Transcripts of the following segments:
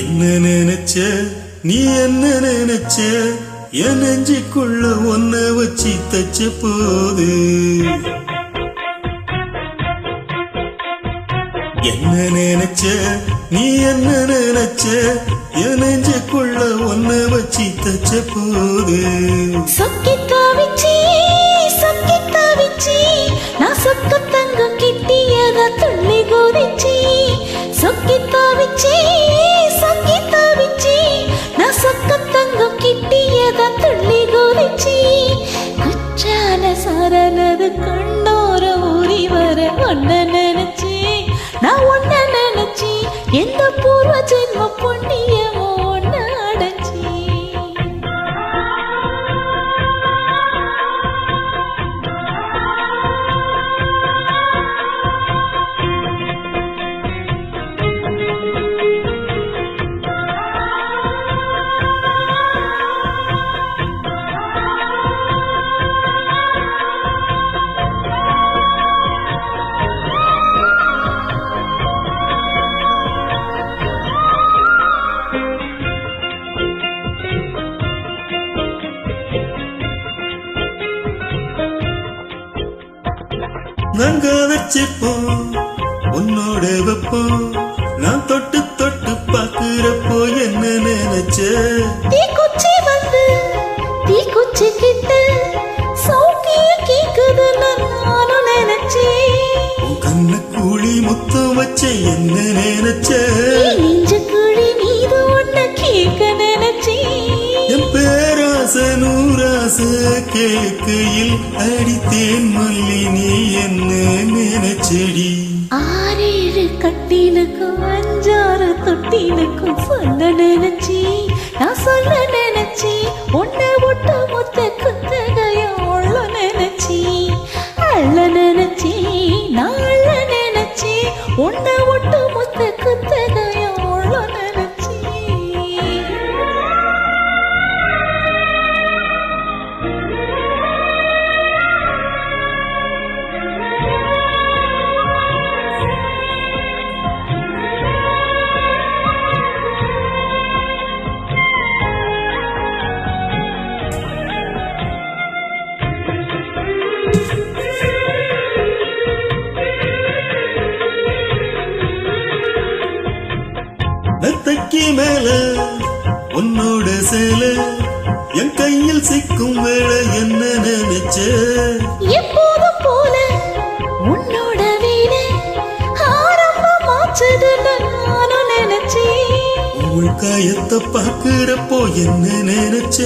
என்ன நினைச்ச நீ என்ன நினைச்ச என் நெஞ்சுக்குள்ள ஒன்ன வச்சு தச்ச போது என்ன நினைச்ச நீ என்ன நினைச்ச? என் நெஞ்சுக்குள்ள ஒன்ன வச்சு தச்ச போது சொக்கி கண்ணோர ஊறி வர ஒன்ன நினைச்சி நான் ஒன்ன நினைச்சி எந்த பூர்வ நாங்க வச்சிருப்போம் உன்னோட வெப்பம் நான் தொட்டு தொட்டு பாக்குறப்போ என்ன நினைச்ச? தீக்குச்சி வந்து தீக்குச்சி கிட்ட சௌக்கிய கேக்குதுன்னு நானும் நினைச்சேன் உன் கண்ண கூலி முத்தம் வச்ச என்ன நினைச்ச? நெஞ்சு குழி மீது ஒன்ன கேட்க நினைச்சேன் என் பேராச நூராச கேக்கையில் அடித்தேன் மல்லி நீ என்ன நினைச்செடி? ஆறேழு கட்டினுக்கும் அஞ்சாறு தொட்டினுக்கும் சொல்ல நினைச்சி நான் சொல்ல நினைச்சி ஒன்ன ஒட்டு முத்த மேல உன்னோட சேல என் கையில் சிக்கும் வேளை என்ன நினைச்ச? எப்போதும் போல உன்னோட வீடு ஆரம்பமாச்சதுன்னு நானும் நினைச்சேன். உள் காயத்தை பாக்குறப்போ என்ன நினைச்ச?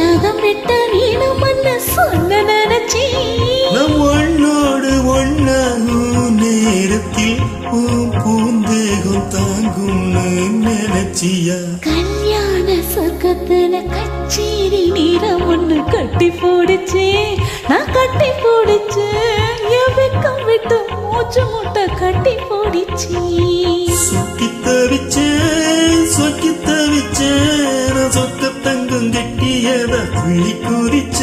நகம் விட்ட நீனும் மன்ன சொல்ல நினைச்சியா கல்யாண சொர்க்கத்துல கச்சேரி நேரம் ஒண்ணு கட்டி போடுச்சே. நான் கட்டி போடுச்சேன் என் வெக்கம் விட்டு மூச்சு முட்டை கட்டி போடிச்சே. சொக்கி தவிச்சேன் சொக்கி தவிச்சேன் நான் சொக்க தங்கம் கெட்டியதா குதிச்சேன்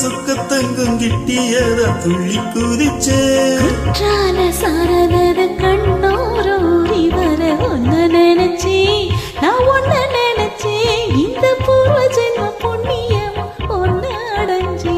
சுக்க தங்கும் கிட்டியத துள்ளி குதிச்சே குற்றால சாரதர கண்ணோரோரி வர ஒன்ன நினைச்சி நான் ஒன்ன நினைச்சி இந்த பூர்வ ஜென்ம புண்ணியம் ஒன்ன அடைஞ்சி